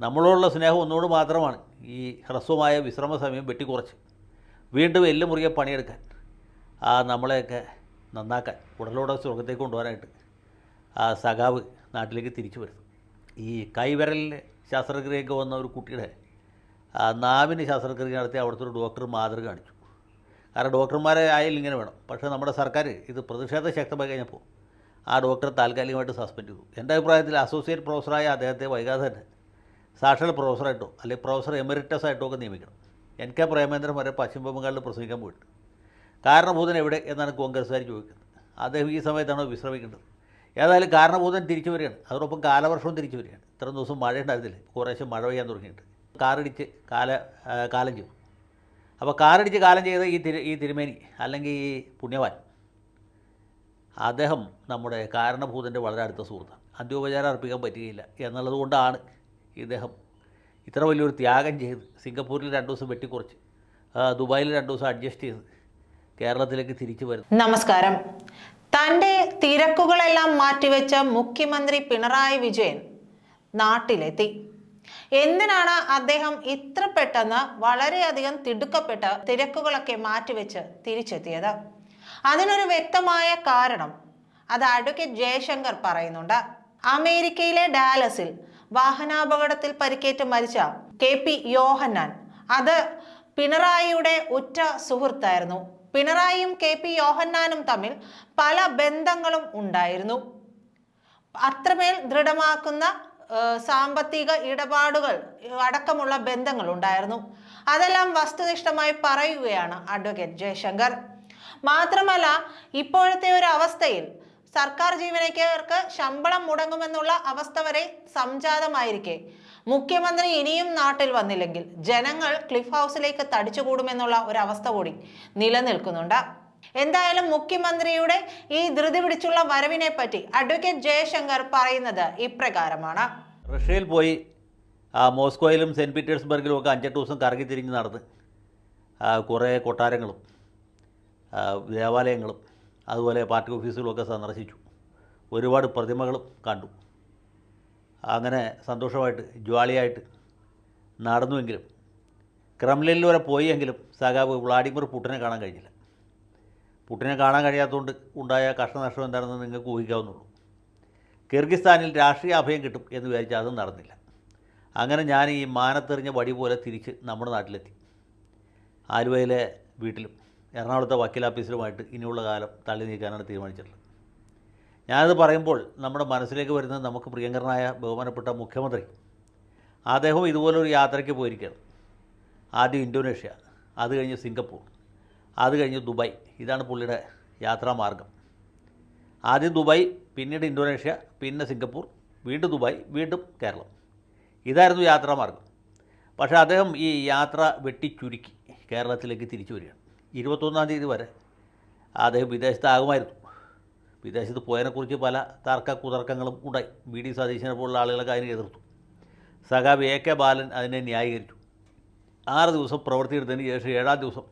നമ്മളോടുള്ള സ്നേഹം ഒന്നുകൊണ്ട് മാത്രമാണ് ഈ ഹ്രസ്വമായ വിശ്രമ സമയം വെട്ടിക്കുറച്ച്. വീണ്ടും എല്ല് മുറിയെ പണിയെടുക്കാൻ ആ നമ്മളെയൊക്കെ നന്നാക്കാൻ ഉടലോടെ സ്വർഗത്തേക്ക് കൊണ്ടുപോകാനായിട്ട് ആ സഖാവ് നാട്ടിലേക്ക് തിരിച്ചു വരുന്നു. ഈ കൈവിരലിൽ ശസ്ത്രക്രിയയൊക്കെ വന്ന ഒരു കുട്ടിയുടെ നാവിന് ശസ്ത്രക്രിയ നടത്തി അവിടുത്തെ ഒരു ഡോക്ടർ മാതൃക കാണിച്ചു. കാരണം ഡോക്ടർമാരെ ആയാലും ഇങ്ങനെ വേണം. പക്ഷേ നമ്മുടെ സർക്കാർ ഇത് പ്രതിഷേധം ശക്തമായി കഴിഞ്ഞപ്പോൾ ആ ഡോക്ടറെ താൽക്കാലികമായിട്ട് സസ്പെൻഡ് ചെയ്തു. എന്റെ അഭിപ്രായത്തിൽ അസോസിയേറ്റ് പ്രൊഫസറായ അദ്ദേഹത്തെ വൈകാതെ തന്നെ സാക്ഷാൽ പ്രൊഫസറായിട്ടോ അല്ലെങ്കിൽ പ്രൊഫസർ എമറിറ്റസ് ആയിട്ടോ ഒക്കെ നിയമിക്കണം. എൻ കെ പ്രേമേന്ദ്രൻ വരെ പശ്ചിമ ബംഗാളിൽ പ്രസംഗിക്കാൻ പോയിട്ട്. കാരണഭൂതൻ എവിടെ എന്നാണ് കോൺഗ്രസ്സുകാർ ചോദിക്കുന്നത്. അദ്ദേഹം ഈ സമയത്താണോ വിശ്രമിക്കേണ്ടത്. ഏതായാലും കാരണഭൂതൻ തിരിച്ചു വരികയാണ്. അതോടൊപ്പം കാലവർഷവും തിരിച്ചു വരികയാണ്. ഇത്രയും ദിവസം മഴ ഉണ്ടായിരുന്നില്ല? കുറേശ്ശെ മഴ പെയ്യാൻ തുടങ്ങിയിട്ട്. കാറിടിച്ച് കാല കാലം ചെയ്തു. അപ്പോൾ കാറിടിച്ച് കാലം ചെയ്ത ഈ തിരു ഈ തിരുമേനി അല്ലെങ്കിൽ ഈ പുണ്യവാൻ അദ്ദേഹം നമ്മുടെ കാരണഭൂതന്റെ വളരെ അടുത്ത സുഹൃത്താണ്. അന്ത്യോപചാരം അർപ്പിക്കാൻ പറ്റുകയില്ല എന്നുള്ളത് കൊണ്ടാണ് ഇദ്ദേഹം ഇത്ര വലിയൊരു ത്യാഗം ചെയ്ത് സിംഗപ്പൂരിൽ രണ്ട് ദിവസം വെട്ടിക്കുറച്ച് ദുബായിൽ രണ്ട് ദിവസം അഡ്ജസ്റ്റ് ചെയ്ത് കേരളത്തിലേക്ക് തിരിച്ചു വരുന്നു. നമസ്കാരം. തന്റെ തിരക്കുകളെല്ലാം മാറ്റിവെച്ച മുഖ്യമന്ത്രി പിണറായി വിജയൻ നാട്ടിലെത്തി. എന്തിനാണ് അദ്ദേഹം ഇത്ര പെട്ടെന്ന് വളരെയധികം തിടുക്കപ്പെട്ട തിരക്കുകളൊക്കെ മാറ്റിവെച്ച് തിരിച്ചെത്തിയത്? അതിനൊരു വ്യക്തമായ കാരണം അത് അഡ്വക്കേറ്റ് ജയശങ്കർ പറയുന്നുണ്ട്. അമേരിക്കയിലെ ഡാലസിൽ വാഹനാപകടത്തിൽ പരിക്കേറ്റ് മരിച്ച കെ പി യോഹന്നാൻ. അത് പിണറായിയുടെ ഉറ്റ സുഹൃത്തായിരുന്നു. പിണറായിയും കെ പി യോഹന്നാനും തമ്മിൽ പല ബന്ധങ്ങളും ഉണ്ടായിരുന്നു. അത്രമേൽ ദൃഢമാക്കുന്ന സാമ്പത്തിക ഇടപാടുകൾ അടക്കമുള്ള ബന്ധങ്ങൾ ഉണ്ടായിരുന്നു. അതെല്ലാം വസ്തുനിഷ്ഠമായി പറയുകയാണ് അഡ്വക്കേറ്റ് ജയശങ്കർ. മാത്രമല്ല ഇപ്പോഴത്തെ ഒരു അവസ്ഥയിൽ സർക്കാർ ജീവനക്കാർക്ക് ശമ്പളം മുടങ്ങുമെന്നുള്ള അവസ്ഥ വരെ സംജാതമായിരിക്കെ. മുഖ്യമന്ത്രി ഇനിയും നാട്ടിൽ വന്നില്ലെങ്കിൽ ജനങ്ങൾ ക്ലിഫ് ഹൗസിലേക്ക് തടിച്ചുകൂടുമെന്നുള്ള ഒരു അവസ്ഥ കൂടി നിലനിൽക്കുന്നുണ്ട്. എന്തായാലും മുഖ്യമന്ത്രിയുടെ ഈ ധൃതി പിടിച്ചുള്ള വരവിനെ പറ്റി അഡ്വക്കേറ്റ് ജയശങ്കർ പറയുന്നത് ഇപ്രകാരമാണ്. റഷ്യയിൽ പോയി മോസ്കോയിലും സെന്റ് പീറ്റേഴ്സ്ബർഗിലും ഒക്കെ അഞ്ചെട്ട് ദിവസം കറങ്ങി തിരിഞ്ഞ് നടന്ന് കുറേ കൊട്ടാരങ്ങളും ദേവാലയങ്ങളും അതുപോലെ പാർട്ടി ഓഫീസുകളൊക്കെ സന്ദർശിച്ചു. ഒരുപാട് പ്രതിമകളും കണ്ടു. അങ്ങനെ സന്തോഷമായിട്ട് ജ്വാളിയായിട്ട് നടന്നുവെങ്കിലും ക്രംലിനിൽ വരെ പോയെങ്കിലും സഖാവ് വ്ളാഡിമിർ പുട്ടിനെ കാണാൻ കഴിഞ്ഞില്ല. പുട്ടിനെ കാണാൻ കഴിയാത്തതുകൊണ്ട് ഉണ്ടായ കഷ്ടനഷ്ടം എന്താണെന്ന് നിങ്ങൾക്ക് ഊഹിക്കാവുന്നുള്ളൂ. കിർഗിസ്ഥാനിൽ രാഷ്ട്രീയ അഭയം കിട്ടും എന്ന് വിചാരിച്ചാൽ അതും നടന്നില്ല. അങ്ങനെ ഞാൻ ഈ മാനത്തെറിഞ്ഞ വടി പോലെ തിരിച്ച് നമ്മുടെ നാട്ടിലെത്തി. ആലുവയിലെ വീട്ടിലും എറണാകുളത്തെ വക്കീലാഫീസിലുമായിട്ട് ഇനിയുള്ള കാലം തള്ളി നീക്കാനാണ് തീരുമാനിച്ചിട്ടുള്ളത്. ഞാനത് പറയുമ്പോൾ നമ്മുടെ മനസ്സിലേക്ക് വരുന്നത് നമുക്ക് പ്രിയങ്കരനായ ബഹുമാനപ്പെട്ട മുഖ്യമന്ത്രി അദ്ദേഹം ഇതുപോലൊരു യാത്രയ്ക്ക് പോയിരിക്കുകയാണ്. ആദ്യം ഇന്തോനേഷ്യ അത് കഴിഞ്ഞ് സിംഗപ്പൂർ അത് കഴിഞ്ഞ് ദുബായ്. ഇതാണ് പുള്ളിയുടെ യാത്രാമാർഗം. ആദ്യം ദുബായ് പിന്നീട് ഇന്തോനേഷ്യ പിന്നെ സിംഗപ്പൂർ വീണ്ടും ദുബായ് വീണ്ടും കേരളം. ഇതായിരുന്നു യാത്രാമാർഗം. പക്ഷേ അദ്ദേഹം ഈ യാത്ര വെട്ടിച്ചുരുക്കി കേരളത്തിലേക്ക് തിരിച്ചു വരികയാണ്. ഇരുപത്തൊന്നാം തീയതി വരെ. അദ്ദേഹം വിദേശത്താകുമായിരുന്നു വിദേശത്ത് പോയതിനെക്കുറിച്ച് പല തർക്ക കുതർക്കങ്ങളും ഉണ്ടായി. വി. ഡി. സതീശനെ പോലുള്ള ആളുകളൊക്കെ അതിനെ എതിർത്തു. സഖാവ് എ. കെ. ബാലൻ അതിനെ ന്യായീകരിച്ചു. ആറ് ദിവസം പ്രവർത്തിയെടുത്തതിന് ശേഷം ഏഴാം ദിവസം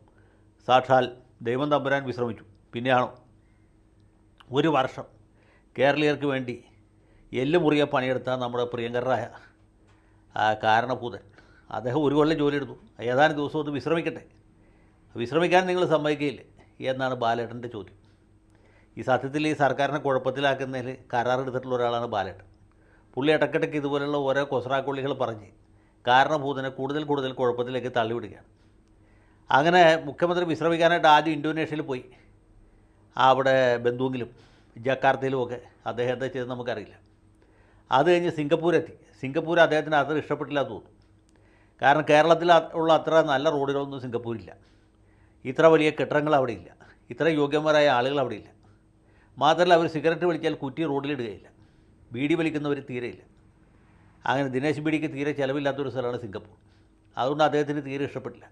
സാക്ഷാൽ ദൈവം തമ്പുരാൻ വിശ്രമിച്ചു. പിന്നെയാണോ? ഒരു വർഷം കേരളീയർക്ക് വേണ്ടി എല്ല് മുറിയെ പണിയെടുത്ത നമ്മുടെ പ്രിയങ്കരായ കാരണപൂതൻ അദ്ദേഹം ഒരു കൊല്ലം ജോലിയെടുത്തു ഏതാനും ദിവസം ഒന്ന് വിശ്രമിക്കട്ടെ. വിശ്രമിക്കാൻ നിങ്ങൾ സമ്മതിക്കുകയില്ലേ എന്നാണ് ബാലേട്ടന്റെ ചോദ്യം. ഈ സത്യത്തിൽ ഈ സർക്കാരിനെ കുഴപ്പത്തിലാക്കുന്നതിൽ കരാറെടുത്തിട്ടുള്ള ഒരാളാണ് ബാലേട്ടൻ. പുള്ളി ഇടയ്ക്കിടയ്ക്ക് ഇതുപോലുള്ള ഓരോ കൊസറാക്കൊള്ളികൾ പറഞ്ഞ് കാരണഭൂതനെ കൂടുതൽ കൂടുതൽ കുഴപ്പത്തിലേക്ക് തള്ളിവിടുകയാണ്. അങ്ങനെ മുഖ്യമന്ത്രി വിശ്രമിക്കാനായിട്ട് ആദ്യം ഇന്തോനേഷ്യയിൽ പോയി. അവിടെ ബന്ധുവിലും ജക്കാർത്തയിലുമൊക്കെ അദ്ദേഹം എന്താ ചെയ്തെന്ന് നമുക്കറിയില്ല. അത് കഴിഞ്ഞ് സിംഗപ്പൂരെത്തി. സിംഗപ്പൂർ അദ്ദേഹത്തിന് അത്ര ഇഷ്ടപ്പെട്ടില്ല തോന്നുന്നു. കാരണം കേരളത്തിൽ ഉള്ള അത്ര നല്ല റോഡുകളൊന്നും സിംഗപ്പൂരില്ല. ഇത്ര വലിയ കെട്ടിടങ്ങൾ അവിടെ ഇല്ല. ഇത്ര യോഗ്യന്മാരായ ആളുകൾ അവിടെ ഇല്ല. മാത്രമല്ല അവർ സിഗരറ്റ് വലിച്ചാൽ കുറ്റി റോഡിലിടുകയില്ല ബീഡി വലിക്കുന്നവർ തീരെയില്ല അങ്ങനെ ദിനേശ് ബീഡിക്ക് തീരെ ചിലവില്ലാത്തൊരു സ്ഥലമാണ് സിംഗപ്പൂർ. അതുകൊണ്ട് അദ്ദേഹത്തിന് തീരെ ഇഷ്ടപ്പെട്ടില്ല.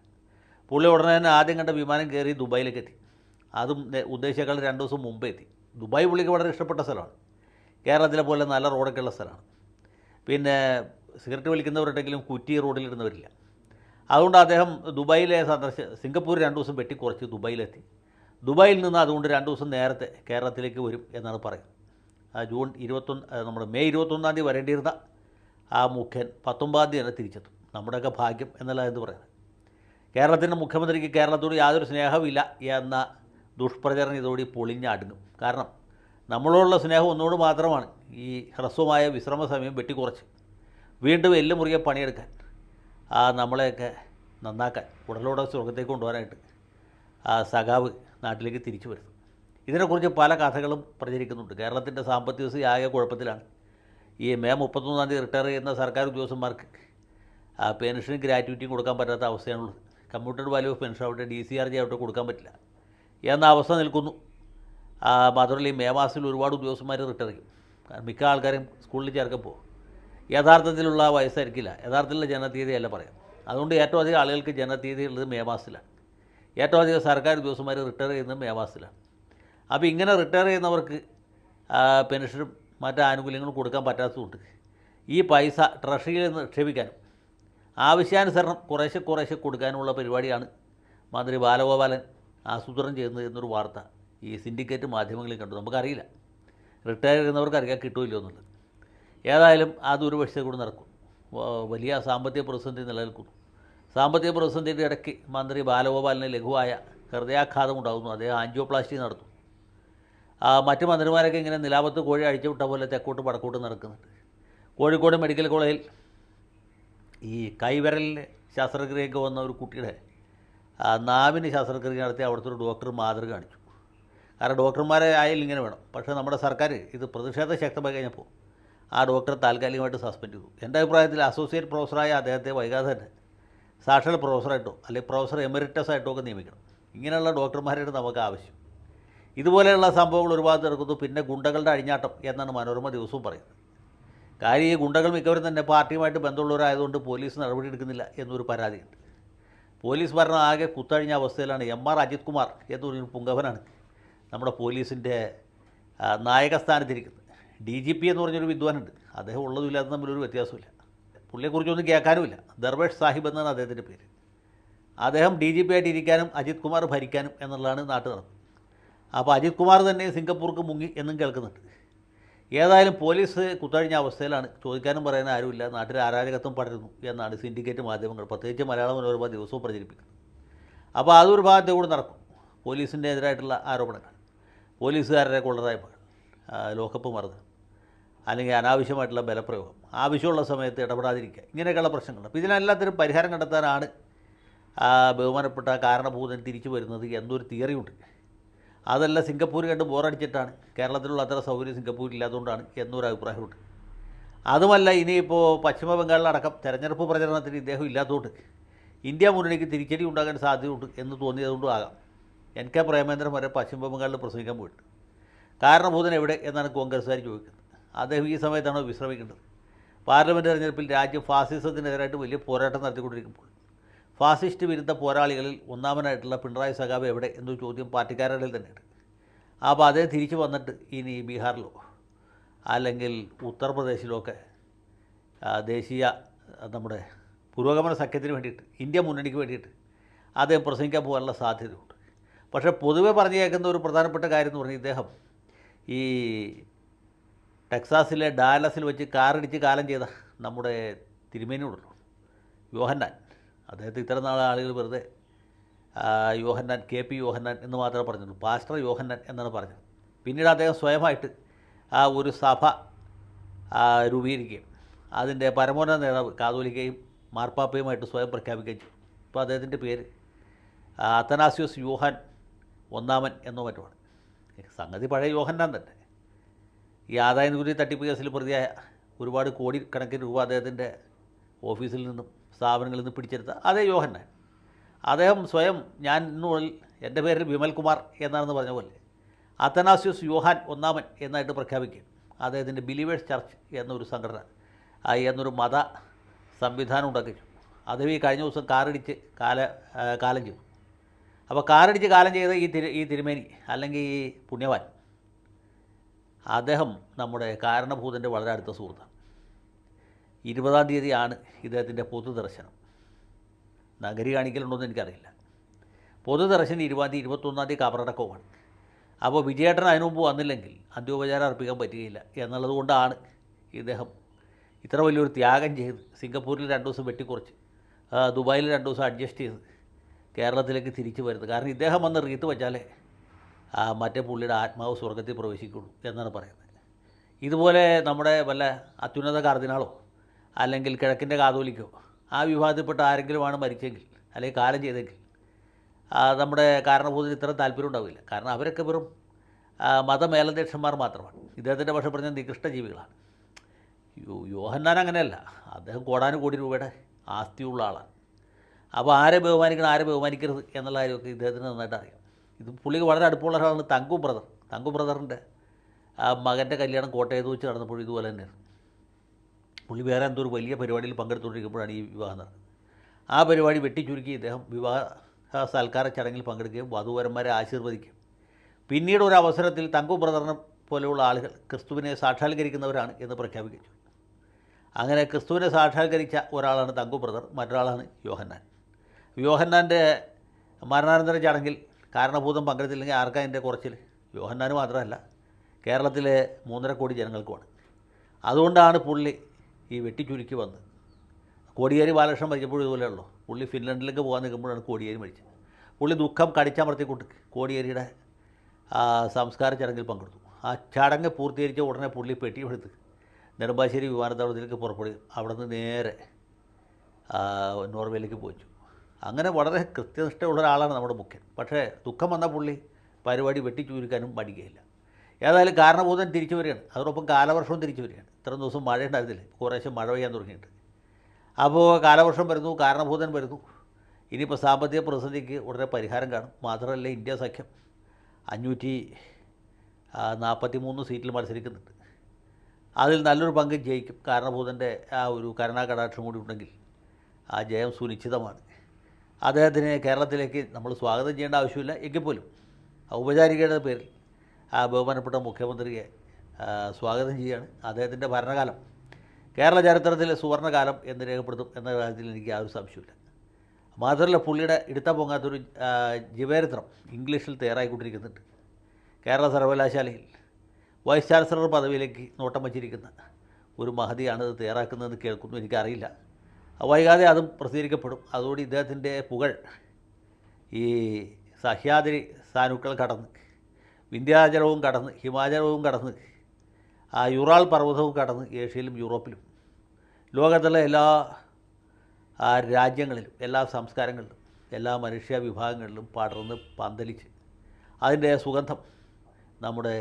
പുള്ളി ഉടനെ തന്നെ ആദ്യം കണ്ട വിമാനം കയറി ദുബായിലേക്ക് എത്തി. അതും ഉദ്ദേശിച്ചേക്കാൾ രണ്ട് ദിവസം മുമ്പേ എത്തി. ദുബായ് പുള്ളിക്ക് വളരെ ഇഷ്ടപ്പെട്ട സ്ഥലമാണ്. കേരളത്തിലെ പോലെ നല്ല റോഡൊക്കെ ഉള്ള സ്ഥലമാണ്. പിന്നെ സിഗരറ്റ് വലിക്കുന്നവരുണ്ടെങ്കിലും കുറ്റി റോഡിലിടുന്നവരില്ല അതുകൊണ്ട് അദ്ദേഹം ദുബായിലെ സന്ദർശ സിംഗപ്പൂർ രണ്ട് ദിവസം വെട്ടിക്കുറച്ച് ദുബായിലെത്തി. ദുബായിൽ നിന്ന് അതുകൊണ്ട് രണ്ട് ദിവസം നേരത്തെ കേരളത്തിലേക്ക് വരും എന്നാണ് പറയുന്നത്. ജൂൺ ഇരുപത്തൊന്ന് നമ്മുടെ മെയ് ഇരുപത്തൊന്നാം തീയതി വരേണ്ടിയിരുന്ന ആ മുഖ്യൻ പത്തൊമ്പതാം തീയതി തന്നെ തിരിച്ചെത്തും. നമ്മുടെയൊക്കെ ഭാഗ്യം എന്നല്ല എന്ന് പറയുന്നത്. കേരളത്തിന്റെ മുഖ്യമന്ത്രിക്ക് കേരളത്തോട് യാതൊരു സ്നേഹമില്ല എന്ന ദുഷ്പ്രചരണം ഇതോടെ പൊളിഞ്ഞടുങ്ങും കാരണം നമ്മളോടുള്ള സ്നേഹം ഒന്നുകൊണ്ട് മാത്രമാണ് ഈ ഹ്രസ്വമായ വിശ്രമ സമയം വെട്ടിക്കുറച്ച്. വീണ്ടും എല്ലുമുറിയെ പണിയെടുക്കാൻ. ആ നമ്മളെയൊക്കെ നന്നാക്കാൻ ഉടലോടെ സ്വർഗത്തേക്ക് കൊണ്ടുപോകാനായിട്ട് ആ സഖാവ് നാട്ടിലേക്ക് തിരിച്ചു വരുന്നു. ഇതിനെക്കുറിച്ച് പല കഥകളും പ്രചരിക്കുന്നുണ്ട്. കേരളത്തിന്റെ സാമ്പത്തിക സ്ഥിതി ആകെ കുഴപ്പത്തിലാണ്. ഈ മെയ് മുപ്പത്തൊന്നാം തീയതി റിട്ടയർ ചെയ്യുന്ന സർക്കാർ ഉദ്യോഗസ്ഥന്മാർക്ക് ആ പെൻഷനും ഗ്രാറ്റുവിറ്റിയും കൊടുക്കാൻ പറ്റാത്ത അവസ്ഥയാണുള്ളത്. കമ്പ്യൂട്ടർ വാല്യൂ ഓഫ് പെൻഷൻ ആവട്ടെ ഡി സി ആർ ജി ആവട്ടെ കൊടുക്കാൻ പറ്റില്ല. എന്ന അവസ്ഥ നിൽക്കുന്നു. മാത്രമല്ല ഈ മെയ് മാസത്തിൽ ഒരുപാട് ഉദ്യോഗസ്ഥന്മാർ റിട്ടയർ ചെയ്യും. മിക്ക ആൾക്കാരും സ്കൂളിൽ ചേർക്കപ്പോൾ യഥാർത്ഥത്തിലുള്ള വയസ്സായിരിക്കില്ല. യഥാർത്ഥത്തിലുള്ള ജനതീയതയല്ല പറയാം. അതുകൊണ്ട് ഏറ്റവും അധികം ആളുകൾക്ക് ജനതീയതി ഉള്ളത് മേ മാസത്തിലാണ്. ഏറ്റവും അധികം സർക്കാർ ഉദ്യോഗസ്ഥന്മാർ റിട്ടയർ ചെയ്യുന്നത് മേവാസില മാസത്തിലാണ്. അപ്പോൾ ഇങ്ങനെ റിട്ടയർ ചെയ്യുന്നവർക്ക് പെൻഷനും മറ്റ് ആനുകൂല്യങ്ങളും കൊടുക്കാൻ പറ്റാത്തതുകൊണ്ട് ഈ പൈസ ട്രഷറിയിൽ നിന്ന് നിക്ഷേപിക്കാനും ആവശ്യാനുസരണം കുറേശ്ശെ കുറേശ്ശെ കൊടുക്കാനുമുള്ള പരിപാടിയാണ് മന്ത്രി ബാലഗോപാലൻ ആസൂത്രണം ചെയ്യുന്നത് എന്നൊരു വാർത്ത ഈ സിൻഡിക്കേറ്റ് മാധ്യമങ്ങളിൽ കണ്ടു. നമുക്കറിയില്ല. റിട്ടയർ ചെയ്യുന്നവർക്ക് അറിയാൻ കിട്ടുമില്ലോ എന്നുള്ളത്. ഏതായാലും ആ ദൂരപക്ഷത്തെ കൂടെ നടക്കും. വലിയ സാമ്പത്തിക പ്രതിസന്ധി നിലനിൽക്കുന്നു സാമ്പത്തിക പ്രതിസന്ധിയുടെ ഇടയ്ക്ക് മന്ത്രി ബാലഗോപാലിന് ലഘുവായ ഹൃദയാഘാതം ഉണ്ടാകുന്നു. അദ്ദേഹം ആൻജിയോപ്ലാസ്റ്റി നടത്തും. മറ്റ് മന്ത്രിമാരൊക്കെ ഇങ്ങനെ നിലാപത്ത് കോഴി അഴിച്ചു വിട്ട പോലെ തെക്കോട്ട് വടക്കോട്ട് നടക്കുന്നുണ്ട്. കോഴിക്കോട് മെഡിക്കൽ കോളേജിൽ ഈ കൈവിരലിൽ ശസ്ത്രക്രിയയ്ക്ക് വന്ന ഒരു കുട്ടിയുടെ നാവിന് ശസ്ത്രക്രിയ നടത്തി അവിടുത്തെ ഒരു ഡോക്ടർ മാതൃക കാണിച്ചു. കാരണം ഡോക്ടർമാരെ ആയാലും ഇങ്ങനെ വേണം. പക്ഷേ നമ്മുടെ സർക്കാർ ഇത് പ്രതിഷേധം ശക്തമായി കഴിഞ്ഞപ്പോൾ ആ ഡോക്ടറെ താൽക്കാലികമായിട്ട് സസ്പെൻഡ് ചെയ്തു. എന്റെ അഭിപ്രായത്തിൽ അസോസിയേറ്റ് പ്രൊഫസറായ അദ്ദേഹത്തെ വൈകാതെ തന്നെ സാക്ഷാൽ പ്രൊഫസറായിട്ടോ അല്ലെങ്കിൽ പ്രൊഫസർ എമിറിറ്റസ് ആയിട്ടോ ഒക്കെ നിയമിക്കണം. ഇങ്ങനെയുള്ള ഡോക്ടർമാരായിട്ട് നമുക്ക് ആവശ്യം. ഇതുപോലെയുള്ള സംഭവങ്ങൾ ഒരുപാട് നടക്കുന്നു. പിന്നെ ഗുണ്ടകളുടെ അഴിഞ്ഞാട്ടം എന്നാണ് മനോരമ ദിവസവും പറയുന്നത്. കാര്യം ഈ ഗുണ്ടകൾ മിക്കവരും തന്നെ പാർട്ടിയുമായിട്ട് ബന്ധമുള്ളവരായതുകൊണ്ട് പോലീസ് നടപടി എടുക്കുന്നില്ല എന്നൊരു പരാതിയുണ്ട്. പോലീസ് ഭരണം ആകെ കുത്തഴിഞ്ഞ അവസ്ഥയിലാണ് എം ആർ അജിത് കുമാർ എന്നൊരു പുങ്കവനാണ് നമ്മുടെ പോലീസിന്റെ നായക നായകസ്ഥാനത്തിരിക്കുന്നത്. ഡി ജി പി എന്ന് പറഞ്ഞൊരു വിദ്വാനുണ്ട്. അദ്ദേഹം ഉള്ളതും ഇല്ലാത്ത തമ്മിലൊരു വ്യത്യാസമില്ല. പുള്ളിയെക്കുറിച്ചൊന്നും കേൾക്കാനുമില്ല. ദർവേഷ് സാഹിബ് എന്നാണ് അദ്ദേഹത്തിന്റെ പേര്. അദ്ദേഹം ഡി ജി പി ആയിട്ട് ഇരിക്കാനും അജിത് കുമാർ ഭരിക്കാനും എന്നുള്ളതാണ് നാട്ടു നടന്നത് അപ്പോൾ അജിത് കുമാർ തന്നെ സിംഗപ്പൂർക്ക് മുങ്ങി എന്നും കേൾക്കുന്നുണ്ട്. ഏതായാലും പോലീസ് കുത്തഴിഞ്ഞ അവസ്ഥയിലാണ്. ചോദിക്കാനും പറയാനും ആരുമില്ല. നാട്ടിൽ അരാജകത്വം പടരുന്നു എന്നാണ് സിൻഡിക്കേറ്റ് മാധ്യമങ്ങൾ പ്രത്യേകിച്ച് മലയാള മനോരമ ദിവസവും പ്രചരിപ്പിക്കുന്നത്. അപ്പോൾ അതൊരു ഭാഗത്തെ കൂടെ നടക്കും. പോലീസിന്റെ എതിരായിട്ടുള്ള ആരോപണങ്ങൾ. പോലീസുകാരുടെ കൊള്ളതായ്മകൾ ലോക്കപ്പ് മർദ്ദനം. അല്ലെങ്കിൽ അനാവശ്യമായിട്ടുള്ള ബലപ്രയോഗം ആവശ്യമുള്ള സമയത്ത് ഇടപെടാതിരിക്കുക ഇങ്ങനെയൊക്കെയുള്ള പ്രശ്നങ്ങൾ അപ്പോൾ ഇതിനെല്ലാത്തിനും പരിഹാരം കണ്ടെത്താനാണ് ബഹുമാനപ്പെട്ട കാരണഭൂതൻ തിരിച്ചു വരുന്നത് എന്നൊരു തിയറിയുണ്ട് അതല്ല സിംഗപ്പൂർ കണ്ട് ബോറടിച്ചിട്ടാണ്. കേരളത്തിലുള്ള അത്ര സൗകര്യം സിംഗപ്പൂരിൽ ഇല്ലാത്തതുകൊണ്ടാണ് എന്നൊരു അഭിപ്രായമുണ്ട്. അതുമല്ല ഇനിയിപ്പോൾ പശ്ചിമ ബംഗാളിലടക്കം തെരഞ്ഞെടുപ്പ് പ്രചരണത്തിന് ഇദ്ദേഹം ഇല്ലാത്തതുകൊണ്ട് ഇന്ത്യ മുന്നണിക്ക് തിരിച്ചടി ഉണ്ടാകാൻ സാധ്യതയുണ്ട് എന്ന് തോന്നിയതുകൊണ്ടും ആകാം. എൻ കെ പ്രേമേന്ദ്രൻ വരെ പശ്ചിമ ബംഗാളിൽ പ്രസംഗിക്കാൻ പോയിട്ട് കാരണഭൂതൻ എവിടെ എന്നാണ് കോൺഗ്രസ്സുകാർ ചോദിക്കുന്നത്. അദ്ദേഹം ഈ സമയത്താണ് വിശ്രമിക്കേണ്ടത്. പാർലമെന്റ് തെരഞ്ഞെടുപ്പിൽ രാജ്യം ഫാസിസത്തിനെതിരായിട്ട് വലിയ പോരാട്ടം നടത്തിക്കൊണ്ടിരിക്കുമ്പോൾ ഫാസിസ്റ്റ് വിരുദ്ധ പോരാളികളിൽ ഒന്നാമനായിട്ടുള്ള പിണറായി സഖാബ് എവിടെ എന്നൊരു ചോദ്യം പാർട്ടിക്കാരുടെ തന്നെയാണ് അപ്പോൾ അദ്ദേഹം തിരിച്ചു വന്നിട്ട് ഇനി ബീഹാറിലോ അല്ലെങ്കിൽ ഉത്തർപ്രദേശിലോ ഒക്കെ ദേശീയ നമ്മുടെ പുരോഗമന സഖ്യത്തിന് വേണ്ടിയിട്ട് ഇന്ത്യ മുന്നണിക്ക് വേണ്ടിയിട്ട് അദ്ദേഹം പ്രസംഗിക്കാൻ പോകാനുള്ള സാധ്യതയുണ്ട്. പക്ഷേ പൊതുവെ പറഞ്ഞു കേൾക്കുന്ന ഒരു പ്രധാനപ്പെട്ട കാര്യം എന്ന് പറഞ്ഞാൽ ഇദ്ദേഹം ഈ ടെക്സാസിലെ ഡാലസിൽ വെച്ച് കാറിടിച്ച് കാലം ചെയ്ത നമ്മുടെ തിരുമേനിയോടുള്ളൂ യോഹന്നാൻ. അദ്ദേഹത്തെ ഇത്ര നാൾ ആളുകൾ വെറുതെ യോഹന്നാൻ കെ പി യോഹന്നാൻ എന്ന് മാത്രമേ പറഞ്ഞുള്ളൂ. പാസ്റ്റർ യോഹന്നാൻ എന്നാണ് പറഞ്ഞത്. പിന്നീട് അദ്ദേഹം സ്വയമായിട്ട് ആ ഒരു സഭ രൂപീകരിക്കുകയും അതിന്റെ പരമോന്നത നേതാവ് കാതോലിക്കയും മാർപ്പാപ്പയുമായിട്ട് സ്വയം പ്രഖ്യാപിക്കുകയും ചെയ്തു. ഇപ്പോൾ അദ്ദേഹത്തിന്റെ പേര് അത്തനാസ്യോസ് യോഹാൻ ഒന്നാമൻ എന്നോ മറ്റുമാണ് സംഗതി പഴയ യോഹന്നാൻ തന്നെ. ഈ ആദായ നികുതി തട്ടിപ്പ് കേസിൽ പ്രതിയായ ഒരുപാട് കോടിക്കണക്കിന് രൂപ അദ്ദേഹത്തിന്റെ ഓഫീസിൽ നിന്നും സ്ഥാപനങ്ങളിൽ നിന്ന് പിടിച്ചെടുത്ത അതേ യോഹന്നാൻ. അദ്ദേഹം സ്വയം ഞാൻ ഇന്നുള്ളിൽ എന്റെ പേരിൽ വിമൽകുമാർ എന്നാണെന്ന് പറഞ്ഞ പോലെ അത്തനാസ്യൂസ് യോഹാൻ ഒന്നാമൻ എന്നായിട്ട് പ്രഖ്യാപിക്കുകയും അദ്ദേഹത്തിന്റെ ബിലീവേഴ്സ് ചർച്ച് എന്നൊരു സംഘടന എന്നൊരു മത സംവിധാനം ഉണ്ടാക്കി അദ്ദേഹം ഈ കഴിഞ്ഞ ദിവസം കാറിടിച്ച് കാല കാലം ചെയ്തു. അപ്പോൾ കാറിടിച്ച് കാലം ചെയ്ത ഈ തിരു ഈ തിരുമേനി അല്ലെങ്കിൽ ഈ പുണ്യവാൻ അദ്ദേഹം നമ്മുടെ കാരണഭൂതന്റെ വളരെ അടുത്ത സുഹൃത്താണ്. ഇരുപതാം തീയതിയാണ് ഇദ്ദേഹത്തിന്റെ പൊതുദർശനം. നഗരി കാണിക്കലുണ്ടോയെന്ന് എനിക്കറിയില്ല. പൊതുദർശനം ഇരുപതാം തീയതി ഇരുപത്തൊന്നാം തീയതി കബറടക്കവുമാണ്. അപ്പോൾ വിജയേട്ടൻ അതിനു മുമ്പ് വന്നില്ലെങ്കിൽ അന്ത്യോപചാരം അർപ്പിക്കാൻ പറ്റുകയില്ല എന്നുള്ളത് കൊണ്ടാണ് ഇദ്ദേഹം ഇത്ര വലിയൊരു ത്യാഗം ചെയ്ത് സിംഗപ്പൂരിൽ രണ്ട് ദിവസം വെട്ടിക്കുറച്ച് ദുബായിൽ രണ്ട് ദിവസം അഡ്ജസ്റ്റ് ചെയ്ത് കേരളത്തിലേക്ക് തിരിച്ചു വരുന്നത്. കാരണം ഇദ്ദേഹം വന്ന് റീത്ത് വെച്ചാലേ മറ്റേ പുള്ളിയുടെ ആത്മാവ് സ്വർഗത്തിൽ പ്രവേശിക്കുള്ളൂ എന്നാണ് പറയുന്നത്. ഇതുപോലെ നമ്മുടെ വല്ല അത്യുന്നത കാർദിനാളോ അല്ലെങ്കിൽ കിഴക്കിന്റെ കാതോലിക്കോ ആ വിഭാഗത്തിൽപ്പെട്ട ആരെങ്കിലുമാണ് മരിച്ചെങ്കിൽ അല്ലെങ്കിൽ കാലം ചെയ്തെങ്കിൽ നമ്മുടെ കാരണഭൂതത്തിന് ഇത്ര താല്പര്യം ഉണ്ടാവില്ല. കാരണം അവരൊക്കെ വെറും മതമേലധ്യക്ഷന്മാർ മാത്രമാണ്. ഇദ്ദേഹത്തിന്റെ പക്ഷെ പറഞ്ഞ നികൃഷ്ട ജീവികളാണ് യോ യോഹന്നാൻ അങ്ങനെയല്ല. അദ്ദേഹം കോടാനുകോടി രൂപയുടെ ആസ്തിയുള്ള ആളാണ്. അപ്പോൾ ആരെ ബഹുമാനിക്കണം ആരെ ബഹുമാനിക്കരുത് എന്നുള്ള കാര്യമൊക്കെ ഇദ്ദേഹത്തിന് നന്നായിട്ട് അറിയാം. ഇത് പുള്ളിക്ക് വളരെ അടുപ്പമുള്ള ഒരാളാണ് തങ്കു ബ്രദർ. തങ്കു ബ്രദറിന്റെ ആ മകന്റെ കല്യാണം കോട്ടയത്ത് വെച്ച് നടന്നപ്പോൾ ഇതുപോലെ തന്നെയാണ്. പുള്ളി വേറെ എന്തോ ഒരു വലിയ പരിപാടിയിൽ പങ്കെടുത്തുകൊണ്ടിരിക്കുമ്പോഴാണ് ഈ വിവാഹം നടന്നത്. ആ പരിപാടി വെട്ടിച്ചുരുക്കി ഇദ്ദേഹം വിവാഹ സൽക്കാര ചടങ്ങിൽ പങ്കെടുക്കുകയും വധുവരന്മാരെ ആശീർവദിക്കും പിന്നീട് ഒരു അവസരത്തിൽ തങ്കു ബ്രദറിനെ പോലെയുള്ള ആളുകൾ ക്രിസ്തുവിനെ സാക്ഷാത്കരിക്കുന്നവരാണ് എന്ന് പ്രഖ്യാപിച്ചു. അങ്ങനെ ക്രിസ്തുവിനെ സാക്ഷാത്കരിച്ച ഒരാളാണ് തങ്കു ബ്രദർ മറ്റൊരാളാണ് യോഹന്നാൻ. യോഹന്നാന്റെ മരണാനന്തര ചടങ്ങിൽ കാരണഭൂതം പങ്കെടുത്തില്ലെങ്കിൽ ആർക്കാ എന്റെ കുറച്ചിൽ? യോഹന്നാന് മാത്രമല്ല കേരളത്തിലെ മൂന്നര കോടി ജനങ്ങൾക്കുമാണ്. അതുകൊണ്ടാണ് പുള്ളി ഈ വെട്ടിച്ചുരുക്കി വന്നത്. കോടിയേരി ബാലകൃഷ്ണൻ മരിച്ചപ്പോഴും ഇതുപോലെയുള്ളൂ പുള്ളി ഫിൻലൻഡിലേക്ക് പോകാൻ നിൽക്കുമ്പോഴാണ് കോടിയേരി മരിച്ചത്. പുള്ളി ദുഃഖം കടിച്ചമർത്തിക്കൊണ്ട് കോടിയേരിയുടെ സംസ്കാര ചടങ്ങിൽ പങ്കെടുത്തു. ആ ചടങ്ങ് പൂർത്തീകരിച്ച ഉടനെ പുള്ളി പെട്ടിയെടുത്ത് നെടുമ്പാശ്ശേരി വിമാനത്താവളത്തിലേക്ക് പുറപ്പെടുകയും അവിടെ നിന്ന് നേരെ നോർവേയിലേക്ക് പോയിച്ചു. അങ്ങനെ വളരെ കൃത്യനിഷ്ഠയുള്ള ഒരാളാണ് നമ്മുടെ മുഖ്യൻ. പക്ഷേ ദുഃഖം വന്ന പുള്ളി പരിപാടി വെട്ടിച്ചുരുക്കാനും പഠിക്കുകയില്ല ഏതായാലും കാരണബോധം തിരിച്ചു വരികയാണ് അതോടൊപ്പം കാലവർഷവും തിരിച്ചു വരികയാണ് ഇത്രയും ദിവസം മഴ ഉണ്ടായിരുന്നില്ല കുറേശ്ശെ മഴ പെയ്യാൻ തുടങ്ങിയിട്ട്. അപ്പോൾ കാലവർഷം വരുന്നു കാരണഭൂതൻ വരുന്നു. ഇനിയിപ്പോൾ സാമ്പത്തിക പ്രതിസന്ധിക്ക് ഉടനെ പരിഹാരം കാണും. മാത്രമല്ല ഇന്ത്യ സഖ്യം അഞ്ഞൂറ്റി നാൽപ്പത്തി മൂന്ന് സീറ്റിൽ മത്സരിക്കുന്നുണ്ട്. അതിൽ നല്ലൊരു പങ്ക് ജയിക്കും. കാരണഭൂതന്റെ ആ ഒരു കരുണാകടാക്ഷം കൂടി ഉണ്ടെങ്കിൽ ആ ജയം സുനിശ്ചിതമാണ്. അദ്ദേഹത്തിന് കേരളത്തിലേക്ക് നമ്മൾ സ്വാഗതം ചെയ്യേണ്ട ആവശ്യമില്ല. എങ്കിൽ പോലും ഔപചാരികയുടെ പേരിൽ ആ ബഹുമാനപ്പെട്ട മുഖ്യമന്ത്രിയെ സ്വാഗതം ചെയ്യുകയാണ് അദ്ദേഹത്തിന്റെ ഭരണകാലം. കേരള ചരിത്രത്തിലെ സുവർണകാലം എന്ന് രേഖപ്പെടുത്തും എന്ന കാര്യത്തിൽ എനിക്ക് യാതൊരു സംശയമില്ല മാത്രമല്ല പുള്ളിയുടെ ഇടുത്ത പൊങ്ങാത്തൊരു ജീവചരിത്രം ഇംഗ്ലീഷിൽ തയ്യാറായിക്കൊണ്ടിരിക്കുന്നുണ്ട്. കേരള സർവകലാശാലയിൽ വൈസ് ചാൻസലർ പദവിയിലേക്ക് നോട്ടം വച്ചിരിക്കുന്ന ഒരു മഹതിയാണ് ഇത് തയ്യാറാക്കുന്നതെന്ന് കേൾക്കുന്നു. എനിക്കറിയില്ല. വൈകാതെ അതും പ്രസിദ്ധീകരിക്കപ്പെടും. അതോടെ ഇദ്ദേഹത്തിന്റെ പുകൾ ഈ സഹ്യാദ്രി സാനുക്കൾ കടന്ന് വിന്ധ്യാചലവും കടന്ന് ഹിമാചലവും കടന്ന് ആ യുറാൾ പർവതവും കടന്ന് ഏഷ്യയിലും യൂറോപ്പിലും ലോകത്തുള്ള എല്ലാ രാജ്യങ്ങളിലും എല്ലാ സംസ്കാരങ്ങളിലും എല്ലാ മനുഷ്യ വിഭാഗങ്ങളിലും പടർന്ന് പന്തലിച്ച് അതിന്റെ സുഗന്ധം നമ്മുടെ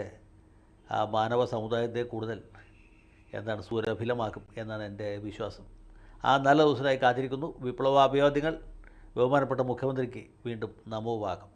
മാനവ സമുദായത്തെ കൂടുതൽ എന്താണ് സുരഭിലമാക്കും എന്നാണ് എന്റെ വിശ്വാസം. ആ നല്ല ദിവസമായി കാത്തിരിക്കുന്നു. വിപ്ലവാഭിവാദ്യങ്ങൾ. ബഹുമാനപ്പെട്ട മുഖ്യമന്ത്രിക്ക് വീണ്ടും നമോവാകം